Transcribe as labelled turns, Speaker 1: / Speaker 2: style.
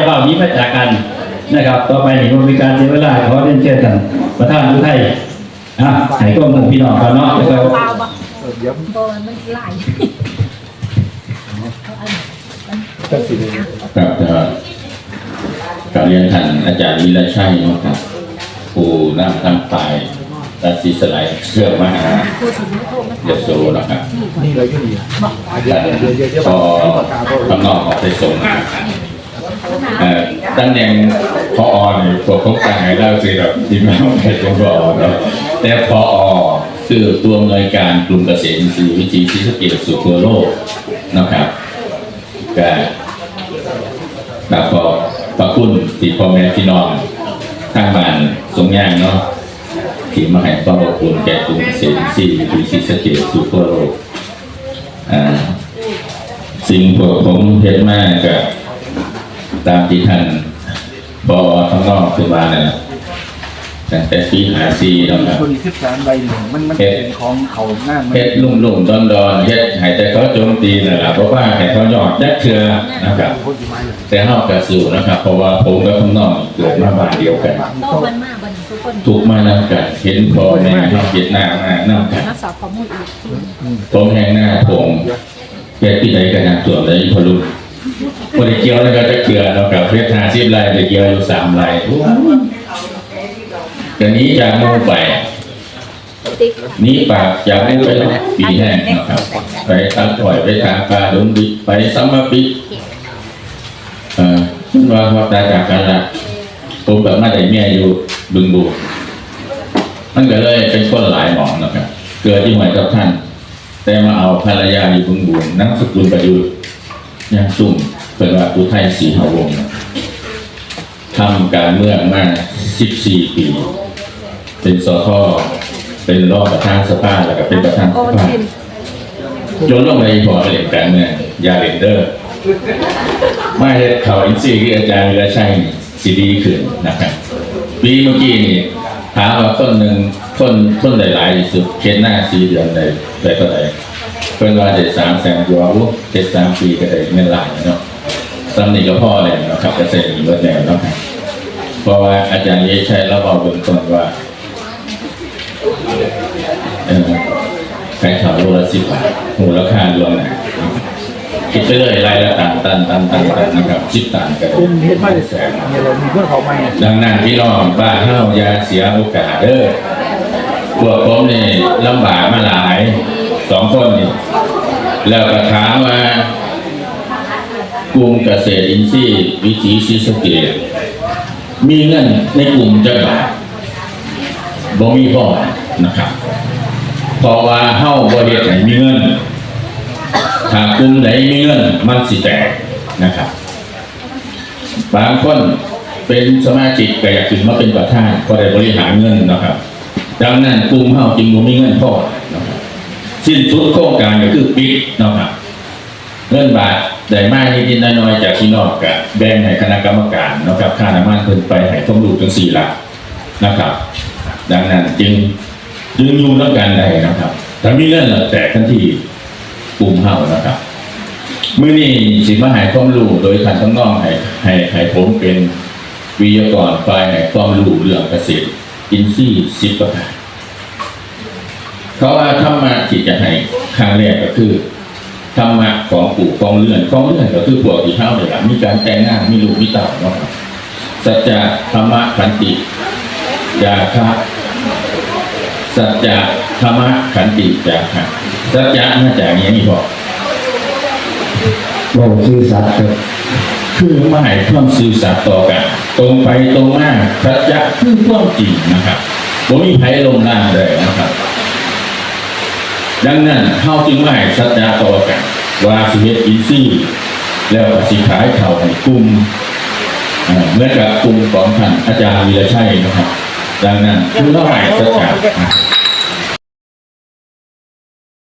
Speaker 1: จะเบานี้มาจากกันนะครับ ต่อไปนี่มันมีการเสียเวลาขอเรียนเชิญท่านประธานผู้ไทยอะให้ข้อมูลพี่น้องกันเนาะแล้วก็
Speaker 2: เปล่าบ่
Speaker 3: เออเดี๋ยว
Speaker 2: บ่มันไหล
Speaker 3: จะสิ
Speaker 4: ครับก็กราบเรียนท่านอาจารย์วิรชัยนะครับผู้นำทางฝ่ายตัดสินสลายเชื่อมหา
Speaker 2: พูดถึงไม่โทรมาย
Speaker 4: โสนะครับ
Speaker 3: นี่เลยที่นี่เดี๋ยวเดี๋ยวเดี๋ยวเดี๋ยว
Speaker 4: พอข้างนอกออกไปส่งนะครับ ตำแหน่งพอเนี่ยพวกเขาสั่งให้เราสิแบบที่ไม่ต้องไปเป็นพอเนาะแต่พอคือตัวอำนวยการกลุ่มเกษตรอินทรีย์วิจีที่สเกตสู่ทั่วโลกนะครับก็แบบพอพระคุณที่พ่อแม่พี่น้องทางบ้านสงย่างเนาะที่มาให้ความอบอุ่นแก่กลุ่มเกษตรอินทรีย์วิจีที่สเกตสู่ทั่วโลกอ่าสิ่งผมเห็นมากกับ ตามที่ท่านบอทั้งนอกคือมาเนี่ยตั้งแต่ปีหาซีแล้วครับ
Speaker 3: คนสิบสามใบหนึ่งมันมันเป็นของเขาหน้ามัน
Speaker 4: เฮ็ดลุ่มลุ่มดอนดอนๆเฮ็ดให้แต่เขาโจมตีนั่นแหละเพราะว่าให้เขายอดยักเชือนะครับ
Speaker 3: คนที่มาอยู่
Speaker 4: แต่เฮากระสู่นะครับ เพราะว่าผมกับข้างนอกเกิดมาบ้านเดียวกัน
Speaker 2: โตมันมากบัดนทุกคน
Speaker 4: ถูกมานำกันเห็นพ่อแม่เฮาเฮ็ดหน้ามานำกัน
Speaker 2: มาสอบข้อมูลอีก
Speaker 4: ผมแห่งหน้าผมเฮ็ดที่ไหนกันนะส่วนใดพอรู้ บ่ได้เกี่ยวแล้วก็จะเกลือเนากับเฮ็ด50ไร่ได้เกี่ยวอยู่3ไร่ก็หนี้จากมู่ไปนี้ปากจากหมู่ไปแล้วปีแห้งนะครับ ไปทางถอยไปทางปลาดงดิไปสัมมาปิเอ่อคุณว่าว่าตาจากกันละผมแบบมาได้เมียอยู่บึงบูมันก็เลยเป็นคนหลายหมองนะครับ เกิดที่หวยกับท่าน แต่มาเอาภรรยาอยู่บึงบูนั่งสกุลประยุทธ์ ยังซุ่มเป็นว่าผู้ไทยสีหาวงศ์ทำการเมืองมา14ปี เป็นสทเป็นรองประธานสภาแล้วก็เป็นประธานส
Speaker 2: โอน
Speaker 4: ภา
Speaker 2: สิน
Speaker 4: โยนลงในพอเล่นการเมืองอยาเล่นเด้อไม่เฮ็ดเขาอินซีที่อาจารย์วิรชัยนี่สีดีขึ้นนะครับปีเมื่อกี้นี่ถามว่าต้นหนึ่งต้นต้นหลายๆที่สุดเข็นหน้าสีเดือนใดได้เท่าไหร่ เพิ่นว่าได้สามแสนกว่าวุเจ็ดสามปีก็ได้เงินหลายเนาะสำนีก็พ่อเลยเนาะครับเกษตรอีกเบิดแล้วเนาะครับเพราะว่าอาจารย์วิรชัยเราบอกเบื้องต้นว่าเออขายข่าวโลละสิบบาทมูลค่ารวมนะคิดไปเลยรายละตันตันตันตันตันนะครับสิบตันก็ได้
Speaker 3: เป็นเฮ็ดมาแสนเนี่ยเรามีเพื่อนเขามาเนี่ย
Speaker 4: ดังนั้นพี่น้องบ้านเฮาอย่าเสียโอกาสเด้อพวกผมนี่ลำบากมาหลาย สองคนนี่แล้วก็ถามว่ากลุ่มเกษตรอินทรีย์วิถีศรีสะเกษมีเงินในกลุ่มจักบาทบ่มีพ่อนะครับเพราะว่าเฮาบ่เฮ็ดให้มีเงินถ้ากลุ่มไหนมีเงินมันสิแตกนะครับ บางคนเป็นสมาชิกก็อยากขึ้นมาเป็นประธานก็ได้บริหารเงินนะครับ ดังนั้นกลุ่มเฮาจึงบ่มีเงินพอนะครับ สิ้นสุดโครงการก็คือปิดนะครับเงินบาทได้มากนิดๆน้อยๆจากที่นอกกับแบ่งให้คณะกรรมการนะครับค่าน้ำมันเพิ่นไปให้ต้องดูถึงสี่หลักนะครับ ดังนั้นจึงจึงอยู่แล้วกันได้นะครับถ้ามีเรื่องแล้วแตกทันทีกลุ่มเฮานะครับเมื้อนี้สิมาให้ความรู้โดยท่านทั้งน้องให้ให้ให้ผมเป็นวิทยากรฝ่ายให้ความรู้เรื่องเกษตรอินทรีย์สิบประการ เพราะว่าธรรมะที่จะให้ครั้งแรกก็คือธรรมะของปู่ของเลื่อนของเลื่อนก็คือพวกที่เข้าเลยล่ะมีการแต่งงานมีลูกมีเต่าเนาะครับสัจจะธรรมะขันติยาคะสัจจะธรรมะขันติยาคะสัจจะมาจากนี้มีบอก
Speaker 1: บอกซื่อสัตย์ครับ
Speaker 4: คือมาให้ความซื่อสัตย์ต่อกัน ตรงไปตรงมาสัจจะคือความจริงนะครับบ่มีไผลงล่างเลยนะครับ ดังนั้นเฮาจึงไม่ให้สัจจาต่อกันว่าสิเฮ็ดอินซี่แล้วก็สิขายเข่าให้กลุ่มเอ่อเหมื่อนกับกลุ่มของท่านอาจารย์วีรชัยนะครับ ดังนั้นคือต้องให้สัจจะ